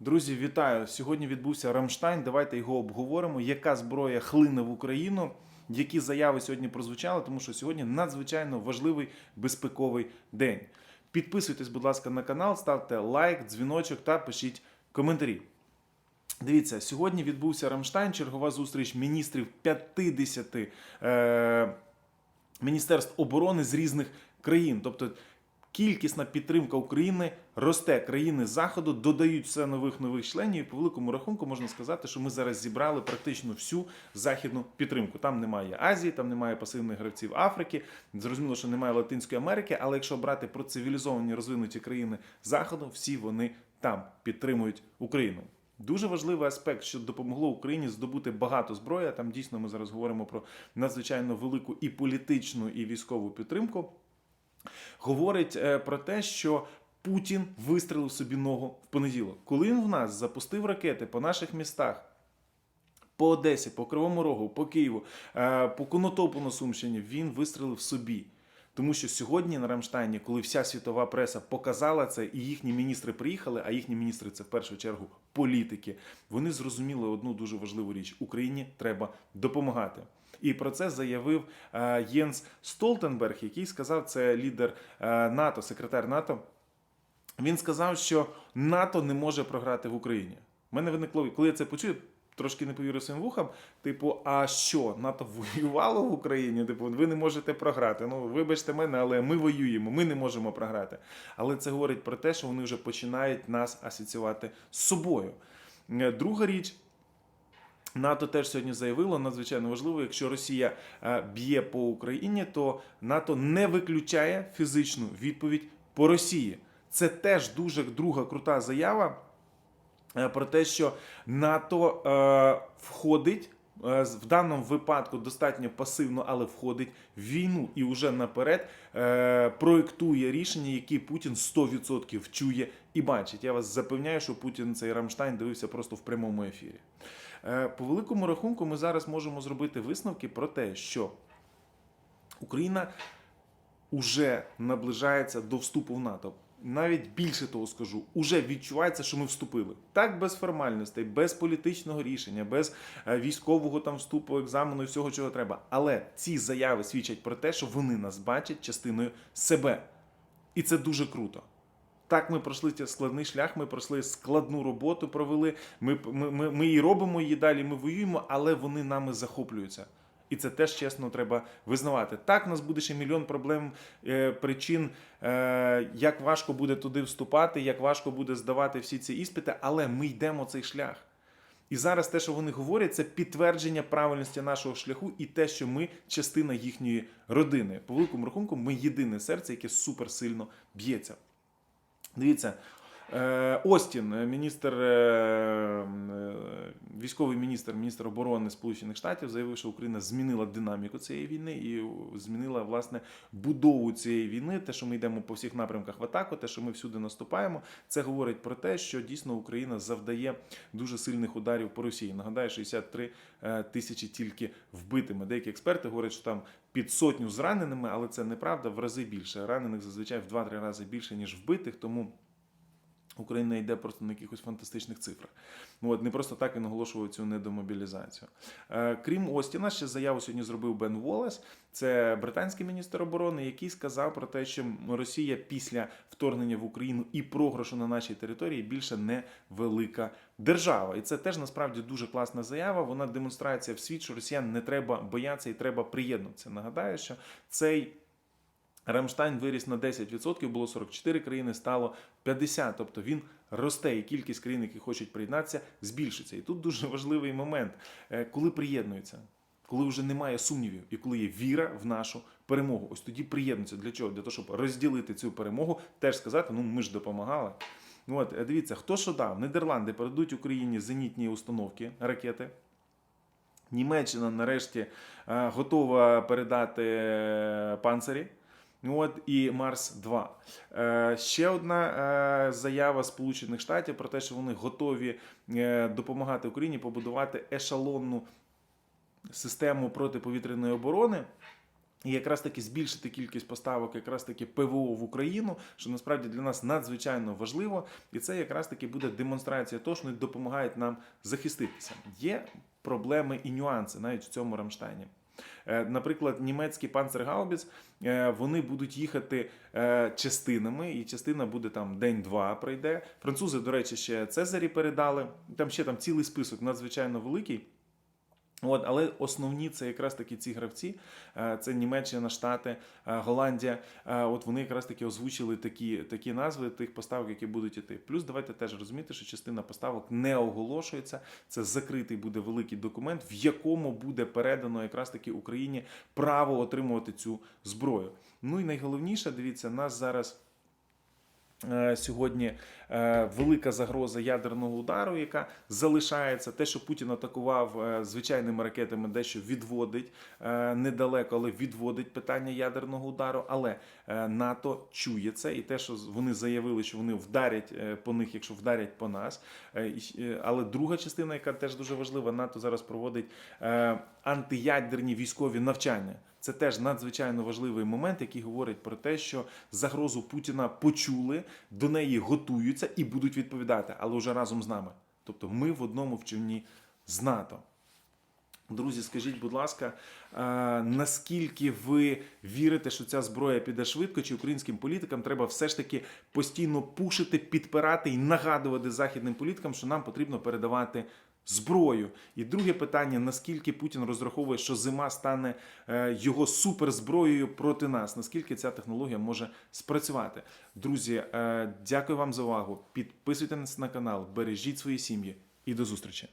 Друзі, вітаю! Сьогодні відбувся Рамштайн. Давайте його обговоримо. Яка зброя хлине в Україну? Які заяви сьогодні прозвучали? Тому що сьогодні надзвичайно важливий безпековий день. Підписуйтесь, будь ласка, на канал, ставте лайк, дзвіночок та пишіть коментарі. Дивіться, сьогодні відбувся Рамштайн, чергова зустріч міністрів 50 е, міністерств оборони з різних країн. Тобто кількісна підтримка України росте. Країни Заходу додають все нових нових членів. І по великому рахунку можна сказати, що ми зараз зібрали практично всю західну підтримку. Там немає Азії, там немає пасивних гравців Африки. Зрозуміло, що немає Латинської Америки, але якщо брати про цивілізовані розвинуті країни Заходу, всі вони там підтримують Україну. Дуже важливий аспект, що допомогло Україні здобути багато зброї. Там дійсно ми зараз говоримо про надзвичайно велику і політичну, і військову підтримку. Говорить е, про те, що Путін вистрелив собі ногу в понеділок. Коли він в нас запустив ракети по наших містах. По Одесі, по Кривому Рогу, по Києву, е, по Конотопу на Сумщині він вистрелив собі. Тому що сьогодні на Рамштайні, коли вся світова преса показала це, і їхні міністри приїхали, а їхні міністри це в першу чергу політики, вони зрозуміли одну дуже важливу річ: Україні треба допомагати. І про це заявив е, Єнс Столтенберг, який сказав, це лідер е, НАТО, секретар НАТО. Він сказав, що НАТО не може програти в Україні. У мене виникло, коли я це почув, трошки не повірив своїм вухам. Типу, а що, НАТО воювало в Україні? Типу, ви не можете програти. Ну, вибачте мене, але ми воюємо, ми не можемо програти. Але це говорить про те, що вони вже починають нас асоціювати з собою. Е, Друга річ. НАТО теж сьогодні заявило надзвичайно важливо, якщо Росія е, б'є по Україні, то НАТО не виключає фізичну відповідь по Росії. Це теж дуже друга крута заява про те, що НАТО е, входить. е, В даному випадку достатньо пасивно, але входить в війну і вже наперед е, проєктує рішення, які Путін 100% чує і бачить. Я вас запевняю, що Путін цей Рамштайн дивився просто в прямому ефірі. Е, По великому рахунку, ми зараз можемо зробити висновки про те, що Україна уже наближається до вступу в НАТО. Навіть більше того скажу, уже відчувається, що ми вступили. Так без формальностей, без політичного рішення, без е, військового там вступу, екзамену і всього, чого треба. Але ці заяви свідчать про те, що вони нас бачать частиною себе. І це дуже круто. Так, ми пройшли складний шлях, ми пройшли складну роботу, провели. Ми, ми, ми, ми і робимо її далі, ми воюємо, але вони нами захоплюються. І це теж чесно треба визнавати. Так, у нас буде ще мільйон проблем, е, причин, е, як важко буде туди вступати, як важко буде здавати всі ці іспити, але ми йдемо цей шлях. І зараз те, що вони говорять, це підтвердження правильності нашого шляху і те, що ми частина їхньої родини. По великому рахунку, ми єдине серце, яке суперсильно б'ється. Дивіться, Остін, е, міністр, е, е, військовий міністр, міністр оборони Сполучених Штатів, заявив, що Україна змінила динаміку цієї війни і змінила власне будову цієї війни. Те, що ми йдемо по всіх напрямках в атаку, те, що ми всюди наступаємо, це говорить про те, що дійсно Україна завдає дуже сильних ударів по Росії. Нагадаю, 63 е, тисячі тільки вбитими. Деякі експерти говорять, що там під сотню зраненими, але це неправда, в рази більше. Ранених зазвичай в 2-3 рази більше, ніж вбитих, тому. Україна йде просто на якихось фантастичних цифрах. Ну, от, не просто так і наголошував цю недомобілізацію. Е, крім Остіна, ще заяву сьогодні зробив Бен Волес, це британський міністр оборони, який сказав про те, що Росія після вторгнення в Україну і програшу на нашій території більше не велика держава. І це теж насправді дуже класна заява. Вона демонстрація в світ, що росіян не треба боятися і треба приєднатися. Нагадаю, що цей. Рамштайн виріс на 10%, було 44 країни, стало 50. Тобто він росте, і кількість країн, які хочуть приєднатися, збільшиться. І тут дуже важливий момент, е, коли приєднуються, коли вже немає сумнівів, і коли є віра в нашу перемогу. Ось тоді приєднуються. Для чого? Для того, щоб розділити цю перемогу, теж сказати, ну ми ж допомагали. Ну от е, дивіться, хто що дав? Нідерланди передадуть Україні зенітні установки, ракети. Німеччина нарешті е, готова передати панцирі. От і Марс 2. Е, ще одна е, заява Сполучених Штатів про те, що вони готові е, допомагати Україні побудувати ешалонну систему протиповітряної оборони. І якраз таки збільшити кількість поставок, якраз таки ПВО в Україну, що насправді для нас надзвичайно важливо, і це якраз таки буде демонстрація того, що вони допомагають нам захиститися. Є проблеми і нюанси навіть в цьому Рамштайні. Е, Наприклад, німецький панцергаубіц, е, вони будуть їхати е, частинами, і частина буде там день-два пройде. Французи, до речі, ще Цезарі передали. Там ще там цілий список надзвичайно великий. От, але основні це якраз таки ці гравці: Е, це Німеччина, Штати, е, Голландія. Е, От вони якраз таки озвучили такі, такі назви тих поставок, які будуть іти. Плюс давайте теж розуміти, що частина поставок не оголошується. Це закритий буде великий документ, в якому буде передано якраз таки Україні право отримувати цю зброю. Ну і найголовніше, дивіться, нас зараз. Е, Сьогодні е, велика загроза ядерного удару, яка залишається. Те, що Путін атакував е, звичайними ракетами, дещо відводить недалеко, але відводить питання ядерного удару. Але НАТО чує це, і те, що вони заявили, що вони вдарять по них, якщо вдарять по нас. Але друга частина, яка теж дуже важлива, НАТО зараз проводить антиядерні військові навчання. Це теж надзвичайно важливий момент, який говорить про те, що загрозу Путіна почули, до неї готуються і будуть відповідати, але вже разом з нами. Тобто ми в одному вчені з НАТО. Друзі, скажіть, будь ласка, наскільки ви вірите, що ця зброя піде швидко, чи українським політикам треба все ж таки постійно пушити, підпирати і нагадувати західним політикам, що нам потрібно передавати зброю? І друге питання: наскільки Путін розраховує, що зима стане е, його суперзброєю проти нас? Наскільки ця технологія може спрацювати? Друзі, е, дякую вам за увагу. Підписуйтесь на канал, бережіть свої сім'ї і до зустрічі.